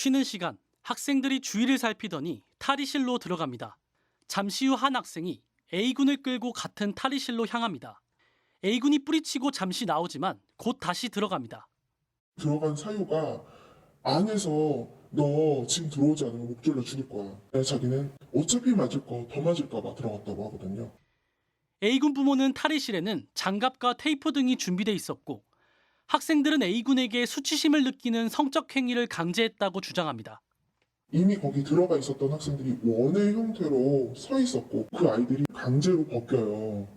쉬는 시간 학생들이 주위를 살피더니 탈의실로 들어갑니다. 잠시 후 한 학생이 A군을 끌고 같은 탈의실로 향합니다. A군이 뿌리치고 잠시 나오지만 곧 다시 들어갑니다. 들어간 사유가 안에서 너 지금 들어오지 않으면 목 졸라 죽일 거야. 자기는 어차피 맞을 거 더 맞을까 봐 들어갔다고 하거든요. A군 부모는 탈의실에는 장갑과 테이프 등이 준비돼 있었고 학생들은 A군에게 수치심을 느끼는 성적 행위를 강제했다고 주장합니다. 이미 거기 들어가 있었던 학생들이 원의 형태로 서 있었고 그 아이들이 강제로 벗겨요.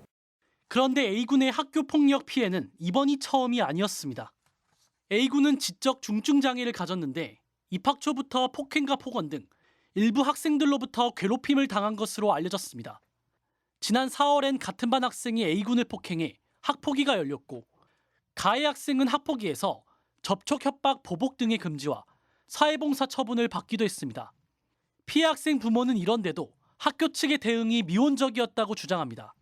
그런데 A군의 학교 폭력 피해는 이번이 처음이 아니었습니다. A군은 지적 중증 장애를 가졌는데 입학 초부터 폭행과 폭언 등 일부 학생들로부터 괴롭힘을 당한 것으로 알려졌습니다. 지난 4월엔 같은 반 학생이 A군을 폭행해 학폭위가 열렸고 가해 학생은 학폭위에서 접촉 협박 보복 등의 금지와 사회봉사 처분을 받기도 했습니다. 피해 학생 부모는 이런데도 학교 측의 대응이 미온적이었다고 주장합니다.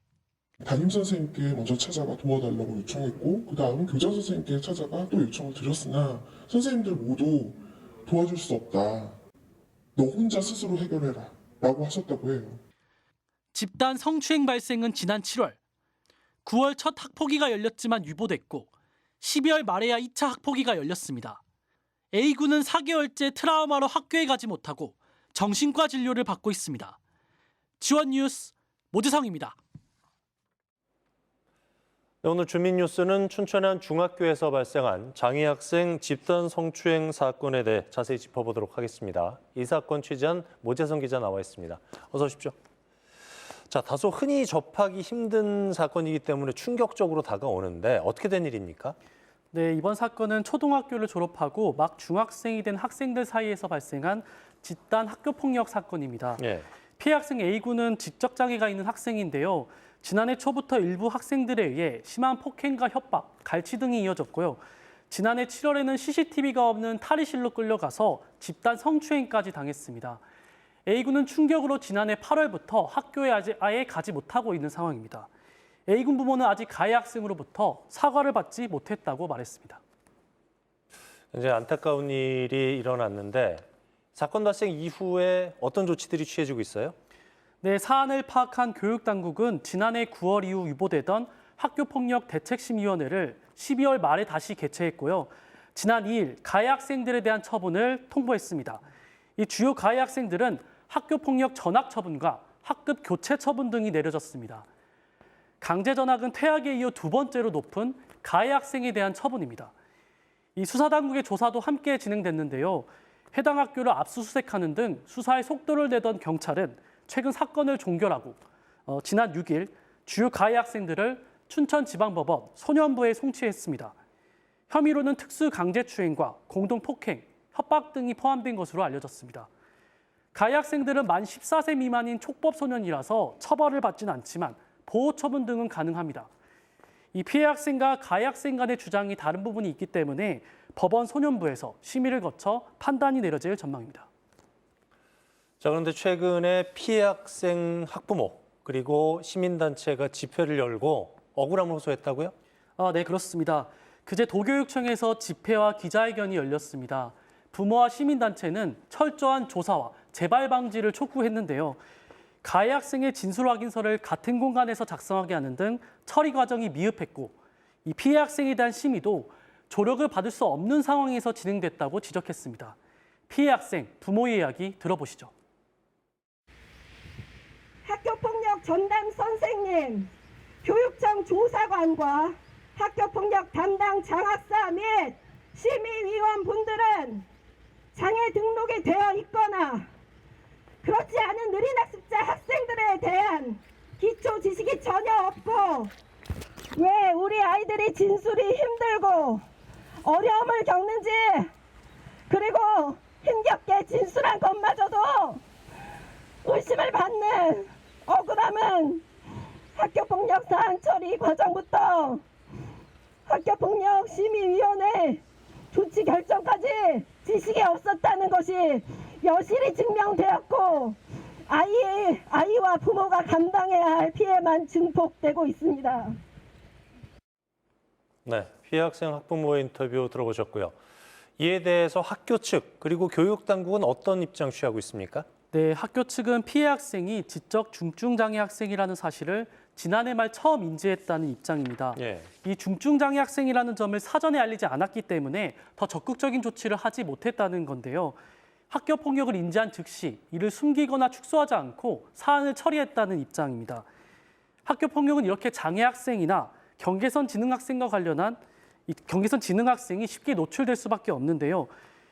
담임 선생님께 먼저 찾아가 도와달라고 요청했고 그 다음 교장 선생님께 찾아가 또 요청을 드렸으나 선생님들 모두 도와줄 수 없다. 너 혼자 스스로 해결해라. 라고 하셨다고 해요. 집단 성추행 발생은 지난 7월, 9월 첫 학폭위가 열렸지만 유보됐고 12월 말에야 2차 학폭위가 열렸습니다. A군은 4개월째 트라우마로 학교에 가지 못하고 정신과 진료를 받고 있습니다. 지원 뉴스 모지성입니다. 네, 오늘 주민 뉴스는 춘천의 한 중학교에서 발생한 장애 학생 집단 성추행 사건에 대해 자세히 짚어보도록 하겠습니다. 이 사건 취재한 모재성 기자 나와 있습니다. 어서 오십시오. 자, 다소 흔히 접하기 힘든 사건이기 때문에 충격적으로 다가오는데 어떻게 된 일입니까? 네, 이번 사건은 초등학교를 졸업하고 막 중학생이 된 학생들 사이에서 발생한 집단 학교 폭력 사건입니다. 예. 피해 학생 A군은 지적 장애가 있는 학생인데요. 지난해 초부터 일부 학생들에 의해 심한 폭행과 협박, 갈치 등이 이어졌고요. 지난해 7월에는 CCTV가 없는 탈의실로 끌려가서 집단 성추행까지 당했습니다. A군은 충격으로 지난해 8월부터 학교에 아예 가지 못하고 있는 상황입니다. A군 부모는 아직 가해 학생으로부터 사과를 받지 못했다고 말했습니다. 이제 안타까운 일이 일어났는데 사건 발생 이후에 어떤 조치들이 취해지고 있어요? 네, 사안을 파악한 교육당국은 지난해 9월 이후 유보되던 학교폭력 대책심의위원회를 12월 말에 다시 개최했고요. 지난 2일 가해 학생들에 대한 처분을 통보했습니다. 이 주요 가해 학생들은 학교 폭력 전학 처분과 학급 교체 처분 등이 내려졌습니다. 강제 전학은 퇴학에 이어 두 번째로 높은 가해 학생에 대한 처분입니다. 이 수사 당국의 조사도 함께 진행됐는데요. 해당 학교를 압수수색하는 등 수사에 속도를 내던 경찰은 최근 사건을 종결하고 어, 지난 6일 주요 가해 학생들을 춘천지방법원 소년부에 송치했습니다. 혐의로는 특수 강제추행과 공동폭행, 협박 등이 포함된 것으로 알려졌습니다. 가해 학생들은 만 14세 미만인 촉법 소년이라서 처벌을 받진 않지만 보호 처분 등은 가능합니다. 이 피해 학생과 가해 학생 간의 주장이 다른 부분이 있기 때문에 법원 소년부에서 심의를 거쳐 판단이 내려질 전망입니다. 자, 그런데 최근에 피해 학생 학부모 그리고 시민단체가 집회를 열고 억울함을 호소했다고요? 아, 네, 그렇습니다. 그제 도교육청에서 집회와 기자회견이 열렸습니다. 부모와 시민단체는 철저한 조사와 재발 방지를 촉구했는데요. 가해 학생의 진술 확인서를 같은 공간에서 작성하게 하는 등 처리 과정이 미흡했고 이 피해 학생에 대한 심의도 조력을 받을 수 없는 상황에서 진행됐다고 지적했습니다. 피해 학생 부모의 이야기 들어보시죠. 학교폭력 전담 선생님, 교육청 조사관과 학교폭력 담당 장학사 및 심의위원 분들은 장애 등록이 되어 있거나 그렇지 않은 느린 학습자 학생들에 대한 기초 지식이 전혀 없고 왜 우리 아이들이 진술이 힘들고 어려움을 겪는지 그리고 힘겹게 진술한 것마저도 의심을 받는 억울함은 학교폭력 사안 처리 과정부터 학교폭력 심의위원회 조치 결정까지 지식이 없었다는 것이 여실히 증명되었고 아이, 아이와 부모가 감당해야 할 피해만 증폭되고 있습니다. 네, 피해 학생 학부모의 인터뷰 들어보셨고요. 이에 대해서 학교 측 그리고 교육 당국은 어떤 입장 취하고 있습니까? 네, 학교 측은 피해 학생이 지적 중증 장애 학생이라는 사실을 지난해 말 처음 인지했다는 입장입니다. 예. 이 중증 장애 학생이라는 점을 사전에 알리지 않았기 때문에 더 적극적인 조치를 하지 못했다는 건데요. 학교 폭력을 인지한 즉시 이를 숨기거나 축소하지 않고 사안을 처리했다는 입장입니다. 학교 폭력은 이렇게 장애 학생이나 경계선 지능 학생과 관련한 이 경계선 지능 학생이 쉽게 노출될 수밖에 없는데요.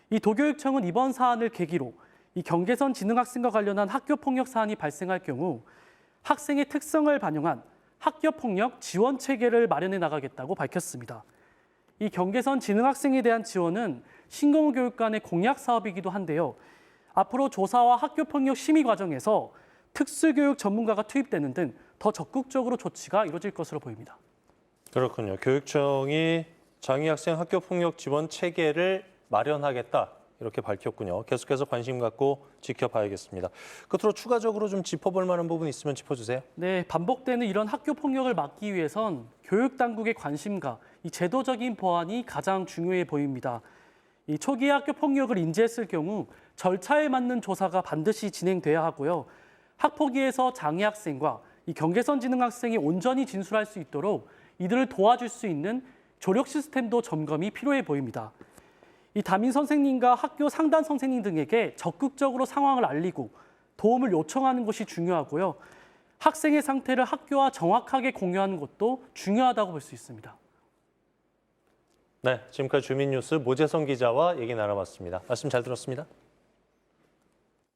이 도교육청은 이번 사안을 계기로 이 경계선 지능 학생과 관련한 학교 폭력 사안이 발생할 경우 학생의 특성을 반영한 학교 폭력 지원 체계를 마련해 나가겠다고 밝혔습니다. 이 경계선 지능 학생에 대한 지원은 신공호 교육관의 공약 사업이기도 한데요. 앞으로 조사와 학교 폭력 심의 과정에서 특수교육 전문가가 투입되는 등 더 적극적으로 조치가 이루어질 것으로 보입니다. 그렇군요. 교육청이 장애 학생 학교 폭력 지원 체계를 마련하겠다 이렇게 밝혔군요. 계속해서 관심 갖고 지켜봐야겠습니다. 끝으로 추가적으로 좀 짚어볼 만한 부분 있으면 짚어주세요. 네, 반복되는 이런 학교 폭력을 막기 위해선 교육 당국의 관심과 이 제도적인 보완이 가장 중요해 보입니다. 이 초기 학교 폭력을 인지했을 경우 절차에 맞는 조사가 반드시 진행돼야 하고요. 학폭위에서 장애 학생과 이 경계선 지능 학생이 온전히 진술할 수 있도록 이들을 도와줄 수 있는 조력 시스템도 점검이 필요해 보입니다. 이 담임 선생님과 학교 상담 선생님 등에게 적극적으로 상황을 알리고 도움을 요청하는 것이 중요하고요. 학생의 상태를 학교와 정확하게 공유하는 것도 중요하다고 볼 수 있습니다. 네, 지금까지 주민뉴스 모재성 기자와 얘기 나눠봤습니다. 말씀 잘 들었습니다.